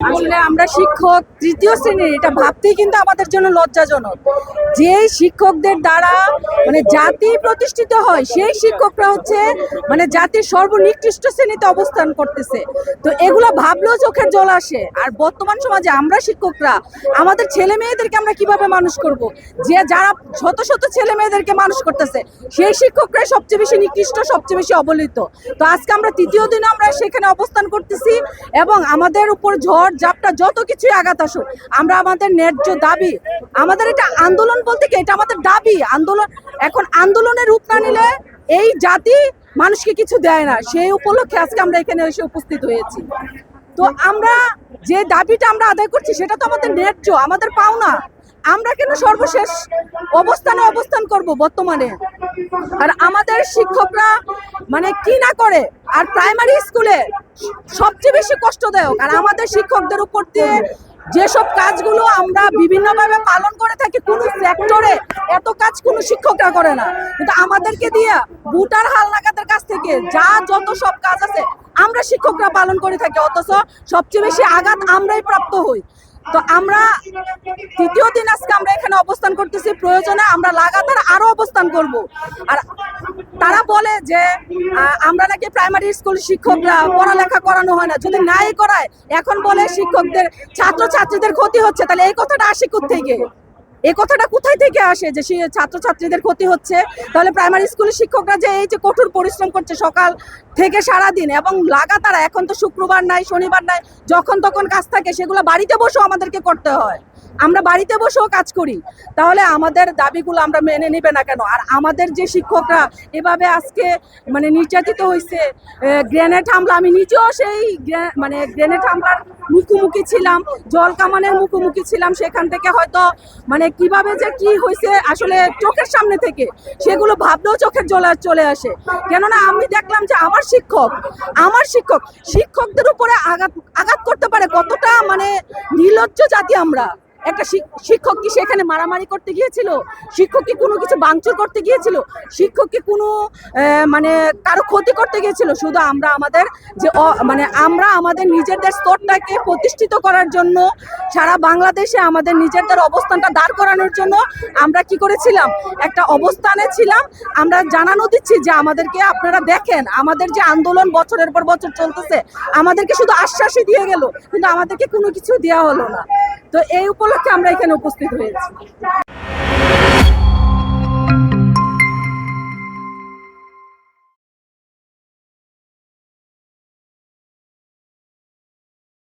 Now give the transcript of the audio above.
আসলে আমরা শিক্ষক তৃতীয় শ্রেণির, এটা ভাবতেই কিন্তু আমাদের জন্য লজ্জাজনক। যে শিক্ষকদের দ্বারা মানে জাতি প্রতিষ্ঠিত হয়, সেই শিক্ষকরা হচ্ছে মানে জাতির সর্বনিকৃষ্ট শ্রেণীতে অবস্থান করতেছে। তো এগুলো ভাবলেও চোখের জল আসে। আর বর্তমান সমাজে আমরা শিক্ষকরা, আমাদের ছেলে মেয়েদেরকে আমরা কীভাবে মানুষ করব? যে যারা শত শত ছেলে মেয়েদেরকে মানুষ করতেছে, সেই শিক্ষকরাই সবচেয়ে বেশি নিকৃষ্ট, সবচেয়ে বেশি অবলিত তো আজকে আমরা তৃতীয় দিনে আমরা সেখানে অবস্থান করতেছি এবং আমাদের উপর ঝড় ঝাপটা যত কিছুই আঘাত আসুক, আমরা আমাদের ন্যায্য দাবি, আমাদের এটা আন্দোলন বলতে কি? এটা আমাদের দাবি। আন্দোলন এখন আন্দোলনের রূপ না নিলে এই জাতি মানুষকে কিছু দেয় না। সেই উপলক্ষে আজকে আমরা এখানে এসে উপস্থিত হয়েছি। তো আমরা যে দাবিটা আমরা আদায় করছি, সেটা তো আমাদের ন্যায্য, আমাদের পাওনা। আমরা কেন সর্বশেষ অবস্থানে অবস্থান করব বর্তমানে? আর আমাদের শিক্ষকরা মানে কি না করে? আর প্রাইমারি স্কুলে সবচেয়ে বেশি কষ্টদায়ক। আর আমাদের শিক্ষকদের উপর দিয়ে যেসব কাজগুলো আমরা বিভিন্নভাবে পালন করে থাকি, কোনো সেক্টরে এত কাজ কোনো শিক্ষকরা করে না। কিন্তু আমাদেরকে দিয়ে বুটার হালনাগাদের কাছ থেকে যা যত সব কাজ আছে আমরা শিক্ষকরা পালন করে থাকি। অথচ সবচেয়ে বেশি আঘাত আমরাই প্রাপ্ত হই। তো আমরা তৃতীয় দিন আজকে আমরা এখানে অবস্থান করতেছি। প্রয়োজনে আমরা লাগাতার আরও অবস্থান করব। আর তারা বলে যে আমরা নাকি প্রাইমারি স্কুল শিক্ষকরা, পড়ালেখা করানো হয় না। যদি নাই করায়, এখন বলে শিক্ষকদের ছাত্র ছাত্রীদের ক্ষতি হচ্ছে। তাহলে এই কথাটা আসে থেকে এই কথাটা কোথায় থেকে আসে যে ছাত্রছাত্রীদের ক্ষতি হচ্ছে? তাহলে প্রাইমারি স্কুলের শিক্ষকরা যে এই যে কঠোর পরিশ্রম করছে সকাল থেকে সারা দিন এবং লাগাতার, এখন তো শুক্রবার নাই, শনিবার নাই, যখন তখন কাজ থাকে, সেগুলো বাড়িতে বসেও আমাদেরকে করতে হয়। আমরা বাড়িতে বসেও কাজ করি। তাহলে আমাদের দাবিগুলো আমরা মেনে নিবে না কেন? আর আমাদের যে শিক্ষকরা এভাবে আজকে মানে নির্যাতিত হয়েছে গ্রেনেড হামলা, আমি নিজেও সেই মানে গ্রেনেড হামলার মুখোমুখি ছিলাম, জল কামানের মুখোমুখি ছিলাম, সেখান থেকে হয়তো মানে কীভাবে যে কি হয়েছে আসলে চোখের সামনে থেকে, সেগুলো ভাবলেও চোখের জল চলে আসে। কেননা আমি দেখলাম যে আমার শিক্ষক আমার শিক্ষক, শিক্ষকদের উপরে আঘাত আঘাত করতে পারে, কতটা মানে নির্লজ্জ জাতি আমরা। একটা শিক- শিক্ষক কি সেখানে মারামারি করতে গিয়েছিল? শিক্ষক কি কোনো কিছু বাংচুর করতে গিয়েছিল? শিক্ষক কি কোনো মানে কারও ক্ষতি করতে গিয়েছিল? শুধু আমরা আমাদের যে মানে আমরা আমাদের নিজেদের স্তরটাকে প্রতিষ্ঠিত করার জন্য, সারা বাংলাদেশে আমাদের নিজেদের অবস্থানটা দাঁড় করানোর জন্য আমরা কি করেছিলাম? একটা অবস্থানে ছিলাম। আমরা জানানো দিচ্ছি যে আমাদেরকে আপনারা দেখেন, আমাদের যে আন্দোলন বছরের পর বছর চলতেছে, আমাদেরকে শুধু আশ্বাসই দিয়ে গেল, কিন্তু আমাদেরকে কোনো কিছু দেওয়া হলো না। তো এই উপলক্ষে আমরা এখানে উপস্থিত হয়েছি।